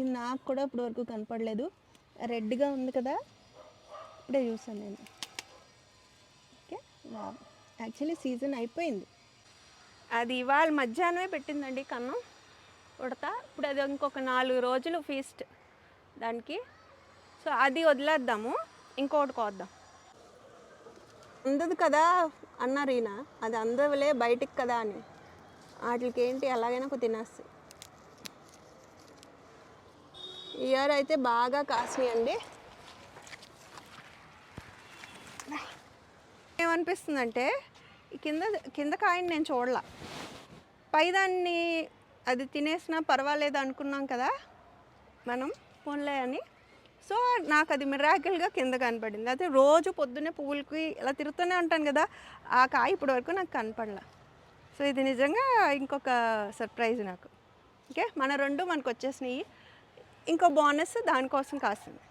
ఇది నాకు కూడా ఇప్పుడు వరకు కనపడలేదు. రెడ్గా ఉంది కదా? ఇప్పుడే చూసాను నేను. ఓకే? యాక్చువల్లీ సీజన్ అయిపోయింది. అది ఇవాళ మధ్యాహ్నమే పెట్టిందండి కన్నం. ఉడతా. ఇప్పుడు అది ఇంకొక నాలుగు రోజులు ఫీస్ట్ దానికి. సో అది వదిలేద్దాము. ఇంకొకటి కోద్దాం. అందదు కదా? అన్నారు ఈయన అది అందదులే బయటికి కదా అని. వాటికి ఏంటి? ఎలాగైనా ఒక తినేస్తాయి. ఇయర్ అయితే బాగా కాసినాయండి ఏమనిపిస్తుందంటే కింద కింద కాయని నేను చూడలా. పైదాన్ని అది తినేసినా పర్వాలేదు అనుకున్నాం కదా మనం పోన్లే అని. సో నాకు అది మిరాకిల్గా కింద కనపడింది. అయితే రోజు పొద్దున్నే పువ్వులకి ఇలా తిరుగుతూనే ఉంటాను కదా ఆ కాయ ఇప్పటి వరకు నాకు కనపడలా. సో ఇది నిజంగా ఇంకొక సర్ప్రైజ్ నాకు. ఓకే? మన రెండు మనకు వచ్చేసినాయి ఇంకో బోనస్ దానికోసం కాసింది